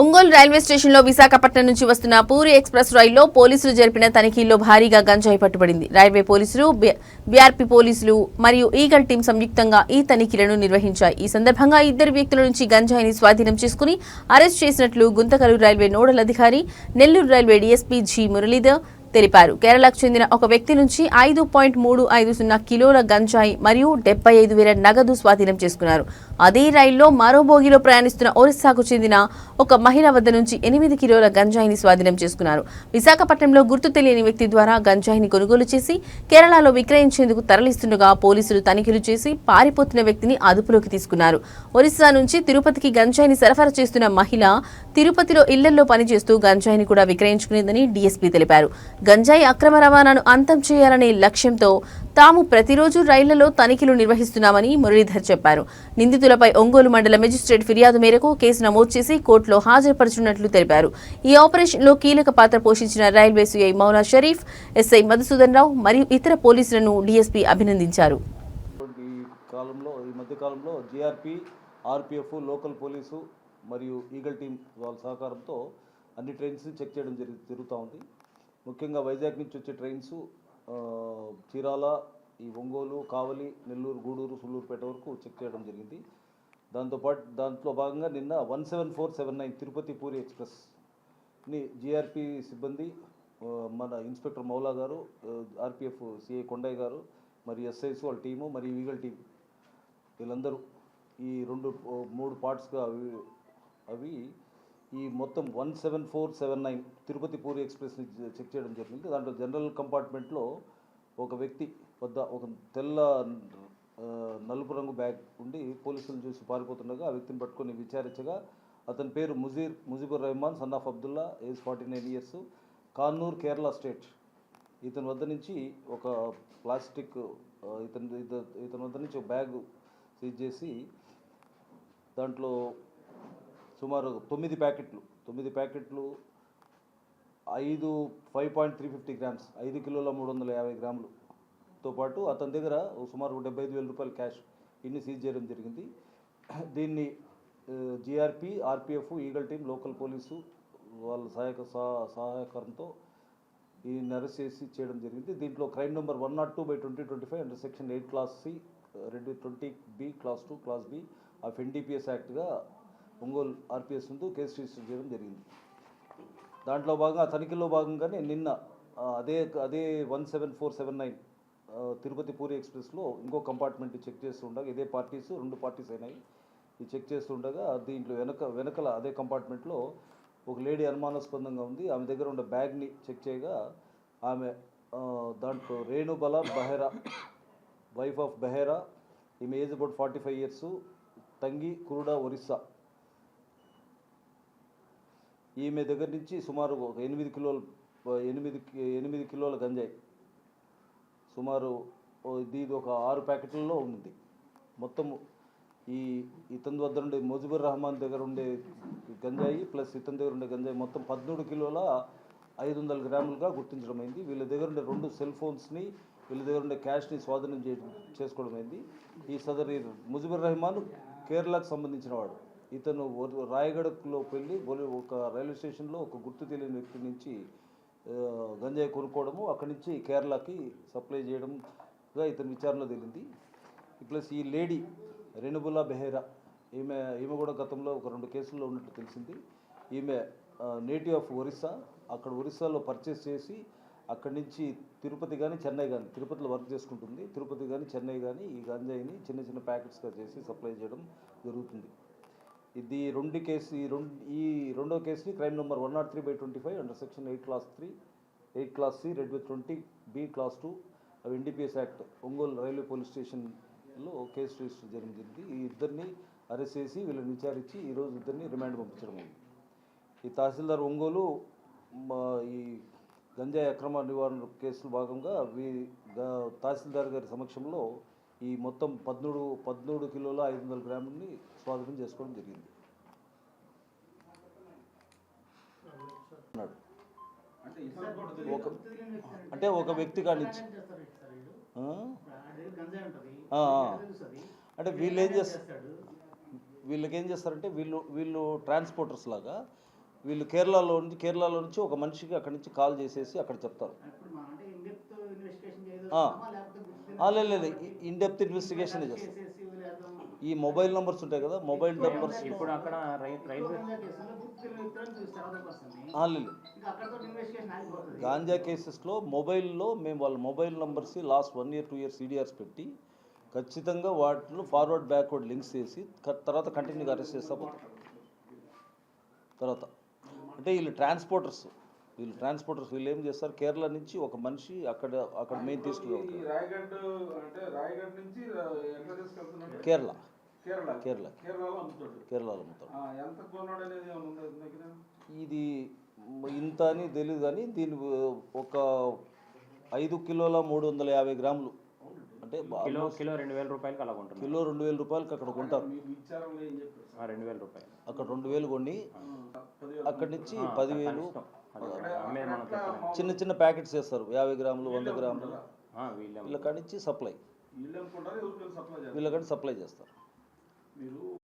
Ongole railway స్టేషన్లో విశాఖపట్నం నుంచి వస్తున్న పూరి ఎక్స్ప్రెస్ రైల్లో పోలీసులు జరిపిన తనిఖీల్లో భారీగా గంజాయి పట్టుబడింది. రైల్వే పోలీసులు బీఆర్పీ పోలీసులు మరియు ఈగల్ టీం సంయుక్తంగా ఈ తనిఖీలను నిర్వహించాయి. ఈ సందర్భంగా ఇద్దరు వ్యక్తుల నుంచి గంజాయిని స్వాధీనం చేసుకుని అరెస్ట్ చేసినట్లు గుంతకలు రైల్వే నోడల్ అధికారి Nellore railway DSP G. Muralidhar తెలిపారు. కేరళకు చెందిన ఒక వ్యక్తి నుంచి ఐదు పాయింట్ మూడు ఐదు సున్నా కిలోల గంజాయి మరియు డెబ్బై ఐదు వేల నగదు స్వాధీనం చేసుకున్నారు. అదే రైల్లో మరో బోగిలో ప్రయాణిస్తున్న ఒరిస్సాకు చెందిన ఒక మహిళ వద్ద నుంచి ఎనిమిది కిలోల గంజాయిని స్వాధీనం చేసుకున్నారు. విశాఖపట్నంలో గుర్తు తెలియని వ్యక్తి ద్వారా గంజాయిని కొనుగోలు చేసి కేరళలో విక్రయించేందుకు తరలిస్తుండగా పోలీసులు తనిఖీలు చేసి పారిపోతున్న వ్యక్తిని అదుపులోకి తీసుకున్నారు. ఒరిస్సా నుంచి తిరుపతికి గంజాయిని సరఫరా చేస్తున్న మహిళ తిరుపతిలో ఇళ్ళలో పనిచేస్తూ గంజాయిని కూడా విక్రయించుకునేదని డీఎస్పీ తెలిపారు. గంజాయి అక్రమ రవాణాను అంతం చేయాలనే లక్ష్యంతో తాము ప్రతిరోజు రైళ్ళలో తనిఖీలు నిర్వహిస్తున్నామని మురళీధర్ చెప్పారు. నిందితులపై ఒంగోలు మండల మెజిస్ట్రేట్ ఫిర్యాదు మేరకు కేసు నమోదు చేసి కోర్టులో హాజరుపరచున్నట్లు తెలిపారు. ఈ ఆపరేషన్లో కీలక పాత్ర పోషించిన railway CI Mouna Sharif SI Madhusudan Rao మరియు ఇతర పోలీసులను డీఎస్పీ అభినందించారు. ఈ కాలంలో ఈ మధ్య కాలంలో జిఆర్పి ఆర్పిఎఫ్ లోకల్ పోలీసు మరియు ఈగల్ టీం వాళ్ళ సహకారంతో అన్ని ట్రైన్స్ చెక్ చేయడం జరుగు జరుగుతూ ఉంది. ముఖ్యంగా వైజాగ్ నుంచి వచ్చే ట్రైన్స్ చీరాల ఈ ఒంగోలు కావలి నెల్లూరు గూడూరు సుల్లూరుపేట వరకు చెక్ చేయడం జరిగింది. దాంతోపాటు దాంట్లో భాగంగా నిన్న one seven four seven nine Tirupati Puri ఎక్స్ప్రెస్ని GRP సిబ్బంది మన ఇన్స్పెక్టర్ మౌలా గారు ఆర్పిఎఫ్ సిఐ కొండయ్య గారు మరి ఎస్ఐస్ వాళ్ళ టీము మరి ఈగల్ టీం వీళ్ళందరూ ఈ రెండు మూడు పార్ట్స్గా అవి అవి ఈ మొత్తం one seven four seven nine Tirupati Puri ఎక్స్ప్రెస్ని check చేయడం జరిగింది. దాంట్లో జనరల్ కంపార్ట్మెంట్లో ఒక వ్యక్తి వద్ద ఒక తెల్ల నలుపు రంగు బ్యాగ్ ఉండి పోలీసులను చూసి పారిపోతుండగా ఆ వ్యక్తిని పట్టుకొని విచారించగా అతని పేరు Mujeer Mujibur Rahman son of Abdullah age forty nine years Kannur Kerala state. ఇతని వద్ద నుంచి ఒక ప్లాస్టిక్ ఇతని ఇతని వద్ద నుంచి ఒక బ్యాగ్ సీజ్ చేసి దాంట్లో సుమారు తొమ్మిది ప్యాకెట్లు తొమ్మిది ప్యాకెట్లు ఐదు five point three fifty grams ఐదు కిలోల మూడు వందల యాభై గ్రాములు తో పాటు అతని దగ్గర సుమారు డెబ్బై ఐదు వేల రూపాయల క్యాష్ ఇన్ని సీజ్ చేయడం జరిగింది. దీన్ని GRP RPF Eagle team local police వాళ్ళ సహాయక సహ- సహాయకరంతో ఈ అరెస్ట్ చేసి చేయడం జరిగింది. దీంట్లో crime number one not two by twenty twenty five under section eight class C రెండు twenty B class two class B of NDPS యాక్ట్గా Ongole RPS ముందు కేసు రిజిస్టర్ చేయడం జరిగింది. దాంట్లో భాగంగా తనిఖీలో భాగంగానే నిన్న అదే అదే one seven four seven nine Tirupati Puri ఎక్స్ప్రెస్లో ఇంకో కంపార్ట్మెంట్ చెక్ చేస్తుండగా ఇదే పార్టీస్ రెండు పార్టీస్ అయినాయి. ఈ చెక్ చేస్తుండగా దీంట్లో వెనక వెనకల అదే కంపార్ట్మెంట్లో ఒక లేడీ అనుమానాస్పదంగా ఉంది. ఆమె దగ్గర ఉన్న బ్యాగ్ని చెక్ చేయగా ఆమె దాంట్లో రేణుబల బహెరా వైఫ్ ఆఫ్ బెహెరా ఈమె age about forty five years Tangi Kuruda Orissa. ఈమె దగ్గర నుంచి సుమారు ఒక ఎనిమిది కిలోల ఎనిమిది కి- ఎనిమిది కిలోల గంజాయి. సుమారు ఇది ఒక ఆరు ప్యాకెట్లలో ఉంది. మొత్తం ఈ ఇతని వద్ద ఉండే ముజిబుర్ రహమాన్ దగ్గర ఉండే గంజాయి ప్లస్ ఇతని దగ్గర ఉండే గంజాయి మొత్తం పద్మూడు కిలోల ఐదు వందల గ్రాములుగా గుర్తించడం అయింది వీళ్ళ దగ్గర ఉండే రెండు సెల్ ఫోన్స్ని వీళ్ళ దగ్గర ఉండే క్యాష్ని స్వాధీనం చే చేసుకోవడం అయింది ఈ సదరి ముజిబుర్ రహమాన్ కేరళకు సంబంధించిన వాడు. ఇతను ఒ- వెళ్ళి ఒక రైల్వే స్టేషన్లో ఒక గుర్తు తెలియని వ్యక్తి నుంచి గంజాయి కొనుక్కోవడము అక్కడి నుంచి కేరళకి సప్లై చేయడంగా ఇతని విచారణలో తేలింది ప్లస్ ఈ లేడీ రెనుబుల్లా బెహేరా ఈమె ఈమె కూడా గతంలో ఒక రెండు కేసుల్లో ఉన్నట్టు తెలిసింది. ఈమె నేటివ్ ఆఫ్ ఒరిస్సా అక్కడ ఒరిస్సాలో పర్చేస్ చేసి అక్కడి నుంచి తిరుపతి కానీ చెన్నై కానీ తిరుపతిలో వర్క్ చేసుకుంటుంది. తిరుపతి కానీ చెన్నై కానీ ఈ గంజాయిని చిన్న చిన్న ప్యాకెట్స్గా చేసి సప్లై చేయడం జరుగుతుంది. ఇది రెండు కేసు ఈ రెండు ఈ రెండో కేసుని crime number one not three by twenty five under section eight class three eight class C read with twenty B class two అవి NDPS act Ongole railway police స్టేషన్లో కేసు రిజిస్టర్ జరిగింది. ఈ ఇద్దరిని అరెస్ట్ చేసి వీళ్ళని విచారించి ఈరోజు ఇద్దరిని రిమాండ్ పంపించడం ఉంది ఈ తహసీల్దార్ ఒంగోలు ఈ గంజాయి అక్రమ నివారణ కేసులో భాగంగా వీ తహసీల్దార్ గారి సమక్షంలో ఈ మొత్తం పద్మూడు పద్మూడు కిలోల ఐదు వందల గ్రాములని స్వాధీనం చేసుకోవడం జరిగింది. ఒక అంటే ఒక వ్యక్తి కాడి నుంచి. ఆ? ఆ, ఆ. అంటే వీళ్ళు ఏం చేస్తారు వీళ్ళకి ఏం చేస్తారంటే వీళ్ళు వీళ్ళు ట్రాన్స్పోర్టర్స్ లాగా వీళ్ళు కేరళలో నుంచి కేరళలో నుంచి ఒక మనిషికి అక్కడి నుంచి కాల్ చేసేసి అక్కడ చెప్తారు. లేదు లేదు. ఇన్ డెప్త్ ఇన్వెస్టిగేషన్ వదిలేద్దాం ఈ మొబైల్ నెంబర్స్ ఉంటాయి కదా మొబైల్ నెంబర్స్ ఇప్పుడు అక్కడ లేదు గాంజా కేసెస్లో మొబైల్లో మేము వాళ్ళ mobile numbers last one year two years EDRs పెట్టి ఖచ్చితంగా వాటిలో ఫార్వర్డ్ బ్యాక్వర్డ్ లింక్స్ చేసి తర్వాత కంటిన్యూగా అరెస్ట్ చేస్తా పోతాం. తర్వాత. అంటే వీళ్ళు ట్రాన్స్పోర్టర్స్ వీళ్ళు ట్రాన్స్పోర్టర్స్ వీళ్ళు ఏం చేస్తారు? కేరళ నుంచి ఒక మనిషి అక్కడ అక్కడ మెయిన్ తీసుకెళ్తున్నాడు కేరళ. కేరళ. కేరళ. కేరళలో అమ్ముతాడు. ఇది ఇంత అని తెలియదు కానీ దీని ఒక ఐదు కిలోల మూడు వందల యాభై గ్రాములు. అంటే కిలో కిలో రెండు వేల రూపాయలకి అలా కిలో రెండు వేల రూపాయలకి అక్కడ కొంటారు. మీకు విచారంలో ఏం చెప్పారు? ఆ, రెండు వేల రూపాయలు. అక్కడ రెండు వేలు కొన్ని. అక్కడి నుంచి పదివేలు. చిన్న చిన్న ప్యాకెట్స్ చేస్తారు. యాభై గ్రాములు వంద గ్రాములు. ఆ, వీళ్ళే నుంచి సప్లై. వీళ్ళు ఎవరికైనా సప్లై చేస్తారు.